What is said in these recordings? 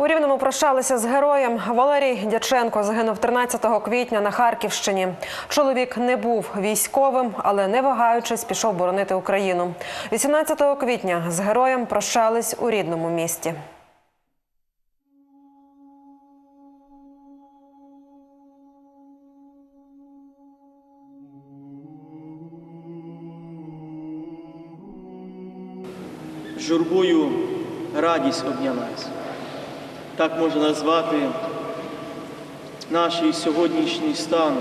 У Рівному прощалися з героєм. Валерій Дяченко загинув 13 квітня на Харківщині. Чоловік не був військовим, але не вагаючись пішов боронити Україну. 18 квітня з героєм прощались у рідному місті. журбою радість обнялась. Так можна назвати наш сьогоднішній стан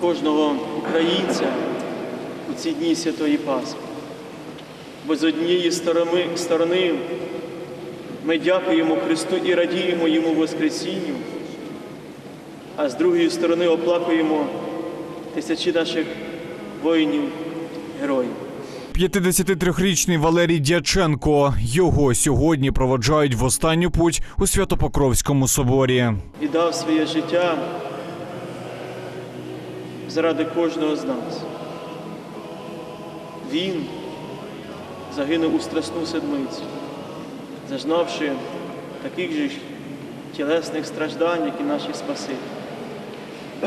кожного українця у ці дні Святої Пасхи. Бо з однієї сторони, ми дякуємо Христу і радіємо Йому Воскресінню, а з другої сторони оплакуємо тисячі наших воїнів, героїв. 53-річний Валерій Дяченко. Його сьогодні проводжають в останню путь у Святопокровському соборі. віддав своє життя заради кожного з нас. Він загинув у страсну седмицю, зазнавши таких же тілесних страждань, як і наші Спасителі.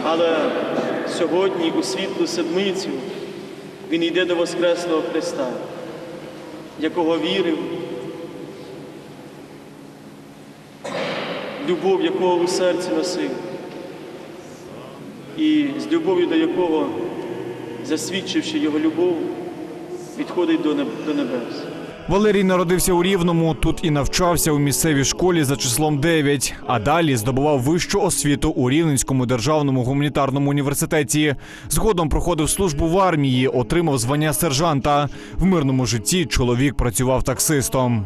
Але сьогодні у світлу седмицю він йде до Воскресного Христа, якого вірив, любов якого у серці носив, і з любов'ю до якого, засвідчивши його любов, неб- до небес. Валерій народився у Рівному, тут і навчався у місцевій школі за числом 9, а далі здобував вищу освіту у Рівненському державному гуманітарному університеті. Згодом проходив службу в армії, отримав звання сержанта. В мирному житті чоловік працював таксистом.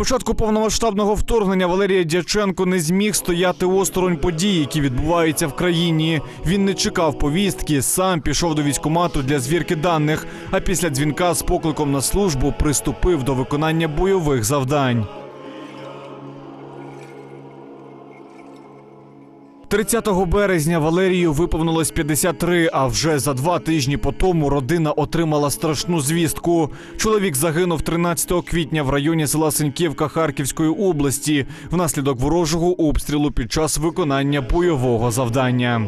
Початку повномасштабного вторгнення Валерія Дяченко не зміг стояти осторонь подій, які відбуваються в країні. Він не чекав повістки, сам пішов до військкомату для звірки даних. А після дзвінка з покликом на службу приступив до виконання бойових завдань. 30 березня Валерію виповнилось 53, а вже за два тижні по тому родина отримала страшну звістку. Чоловік загинув 13 квітня в районі села Сеньківка Харківської області внаслідок ворожого обстрілу під час виконання бойового завдання.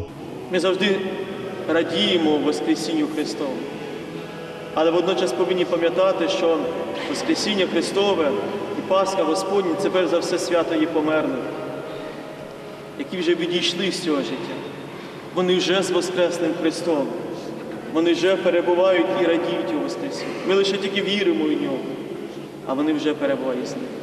Ми завжди радіємо Воскресінню Христову. Але водночас повинні пам'ятати, що Воскресіння Христове і Пасха Господня це перш за все свято є померлих, які вже відійшли з цього життя. Вони вже з Воскресним Христом. Вони вже перебувають і радіють у Воскресінні. Ми лише тільки віримо в нього, а вони вже перебувають з ним.